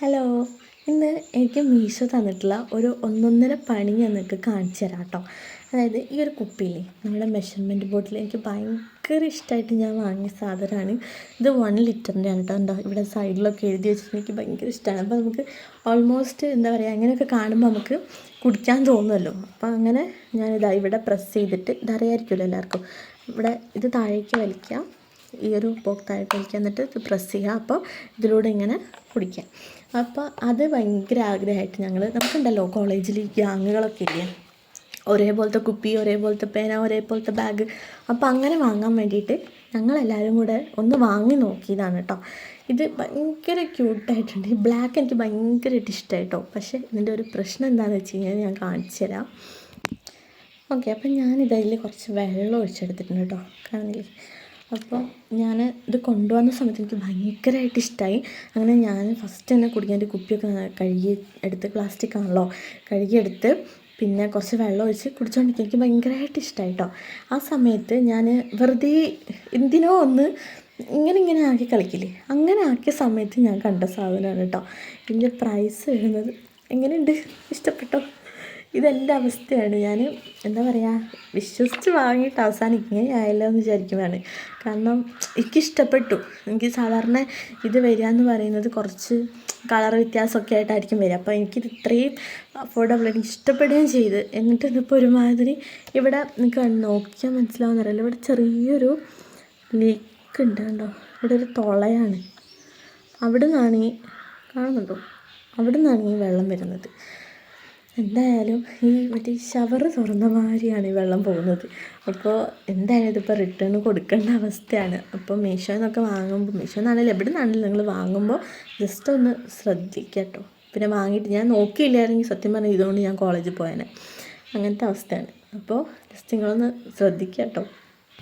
Hello. ഇന്ന് എനിക്ക് മീശോ തന്നിട്ടുള്ള ഒരു ഒന്നൊന്നര പണി ഞാൻ നിങ്ങൾക്ക് കാണിച്ചു തരാം കേട്ടോ അതായത് ഈ ഒരു കുപ്പിയില്ലേ നമ്മുടെ മെഷർമെന്റ് ബോട്ടിൽ എനിക്ക് ഭയങ്കര ഇഷ്ടമായിട്ട് ഞാൻ വാങ്ങിയ സാധനമാണ്. ഇത് വൺ ലിറ്ററിന്റെ ആണ് കേട്ടോ എന്താ ഇവിടെ സൈഡിലൊക്കെ എഴുതി വെച്ചിട്ട് എനിക്ക് ഭയങ്കര ഇഷ്ടമാണ് അപ്പോൾ നമുക്ക് ഓൾമോസ്റ്റ് എന്താ പറയുക അങ്ങനെയൊക്കെ കാണുമ്പോൾ നമുക്ക് കുടിക്കാൻ തോന്നുമല്ലോ അപ്പോൾ അങ്ങനെ ഞാനിതാ ഇവിടെ പ്രസ് ചെയ്തിട്ട് ഇതറിയായിരിക്കുമല്ലോ എല്ലാവർക്കും. ഇവിടെ ഇത് താഴേക്ക് വലിക്കാം. ഈ ഒരു താഴെ വലിക്കുക എന്നിട്ട് ഇത് പ്രസ് ചെയ്യുക. അപ്പോൾ ഇതിലൂടെ ഇങ്ങനെ കുടിക്കാം. അപ്പോൾ അത് ഭയങ്കര ആഗ്രഹമായിട്ട് ഞങ്ങൾ നമുക്കുണ്ടല്ലോ കോളേജിൽ ഗ്യാങ്ങുകളൊക്കെ ഇല്ലേ? ഒരേപോലത്തെ കുപ്പി ഒരേപോലത്തെ പേന ഒരേപോലത്തെ ബാഗ് അപ്പോൾ അങ്ങനെ വാങ്ങാൻ വേണ്ടിയിട്ട് ഞങ്ങളെല്ലാവരും കൂടെ ഒന്ന് വാങ്ങി നോക്കിയതാണ് കേട്ടോ. ഇത് ഭയങ്കര ക്യൂട്ടായിട്ടുണ്ട് ഈ ബ്ലാക്ക് എനിക്ക് ഭയങ്കരമായിട്ട് ഇഷ്ടമായിട്ടോ. പക്ഷേ ഇതിന്റെ ഒരു പ്രശ്നം എന്താണെന്ന് വെച്ച് കഴിഞ്ഞാൽ ഞാൻ കാണിച്ചു തരാം. ഓക്കെ അപ്പം ഞാനിതതിൽ കുറച്ച് വെള്ളം ഒഴിച്ചെടുത്തിട്ടുണ്ട് കേട്ടോ. കാണില്ലേ അപ്പോൾ ഞാൻ ഇത് കൊണ്ടുവന്ന സമയത്ത് എനിക്ക് ഭയങ്കരമായിട്ട് ഇഷ്ടമായി അങ്ങനെ ഞാൻ ഫസ്റ്റ് തന്നെ കുടിക്കാൻ കുപ്പിയൊക്കെ കഴുകി എടുത്ത് പ്ലാസ്റ്റിക് ആണല്ലോ കഴുകിയെടുത്ത് പിന്നെ കുറച്ച് വെള്ളം ഒഴിച്ച് കുടിച്ചുകൊണ്ടിരിക്കുക എനിക്ക് ഭയങ്കരമായിട്ട് ഇഷ്ടമായി കേട്ടോ ആ സമയത്ത് ഞാൻ വെറുതെ എന്തിനോ ഒന്ന് ഇങ്ങനെ ഇങ്ങനെ ആക്കി കളിക്കില്ലേ? അങ്ങനെ ആക്കിയ സമയത്ത് ഞാൻ കണ്ട സാധനമാണ് കേട്ടോ. ഇതിന്റെ പ്രൈസ് വരുന്നത് എങ്ങനെയുണ്ട്? ഇഷ്ടപ്പെട്ടോ? ഇതെന്റെ അവസ്ഥയാണ്. ഞാൻ എന്താ പറയുക വിശ്വസിച്ച് വാങ്ങിയിട്ട് അവസാനം ഇങ്ങനെ ആയല്ലോ എന്ന് വിചാരിക്കുവാണ്. കാരണം എനിക്കിഷ്ടപ്പെട്ടു. എനിക്ക് സാധാരണ ഇത് വരിക എന്ന് പറയുന്നത് കുറച്ച് കളർ വ്യത്യാസമൊക്കെ ആയിട്ടായിരിക്കും വരിക. അപ്പോൾ എനിക്കിത് ഇത്രയും അഫോർഡബിൾ എനിക്ക് ഇഷ്ടപ്പെടുകയും ചെയ്ത്. എന്നിട്ട് ഇതിപ്പോൾ ഒരുമാതിരി ഇവിടെ നിങ്ങൾക്ക് നോക്കിയാൽ മനസ്സിലാവുന്നറിയില്ല ഇവിടെ ചെറിയൊരു ലീക്ക് ഉണ്ട് കണ്ടോ? ഇവിടെ ഒരു തുളയാണ്. അവിടെ നിന്നാണ് കാണുന്നുണ്ടോ? അവിടെ നിന്നാണ് ഈ വെള്ളം വരുന്നത്. എന്തായാലും ഈ മറ്റേ ഷവർ തുറന്ന മാതിരിയാണ് ഈ വെള്ളം പോകുന്നത്. അപ്പോൾ എന്തായാലും ഇതിപ്പോൾ റിട്ടേൺ കൊടുക്കേണ്ട അവസ്ഥയാണ്. അപ്പോൾ മീഷോ എന്നൊക്കെ വാങ്ങുമ്പോൾ മീഷോ എന്നാണെങ്കിലും എവിടെ നിന്നാണെങ്കിലും നിങ്ങൾ വാങ്ങുമ്പോൾ ജസ്റ്റ് ഒന്ന് ശ്രദ്ധിക്കുക കേട്ടോ പിന്നെ വാങ്ങിയിട്ട് ഞാൻ നോക്കിയില്ലായിരുന്നെങ്കിൽ സത്യം പറഞ്ഞാൽ ഇതുകൊണ്ട് ഞാൻ കോളേജിൽ പോയേനെ. അങ്ങനത്തെ അവസ്ഥയാണ്. അപ്പോൾ ജസ്റ്റ് നിങ്ങളൊന്ന് ശ്രദ്ധിക്കുക കേട്ടോ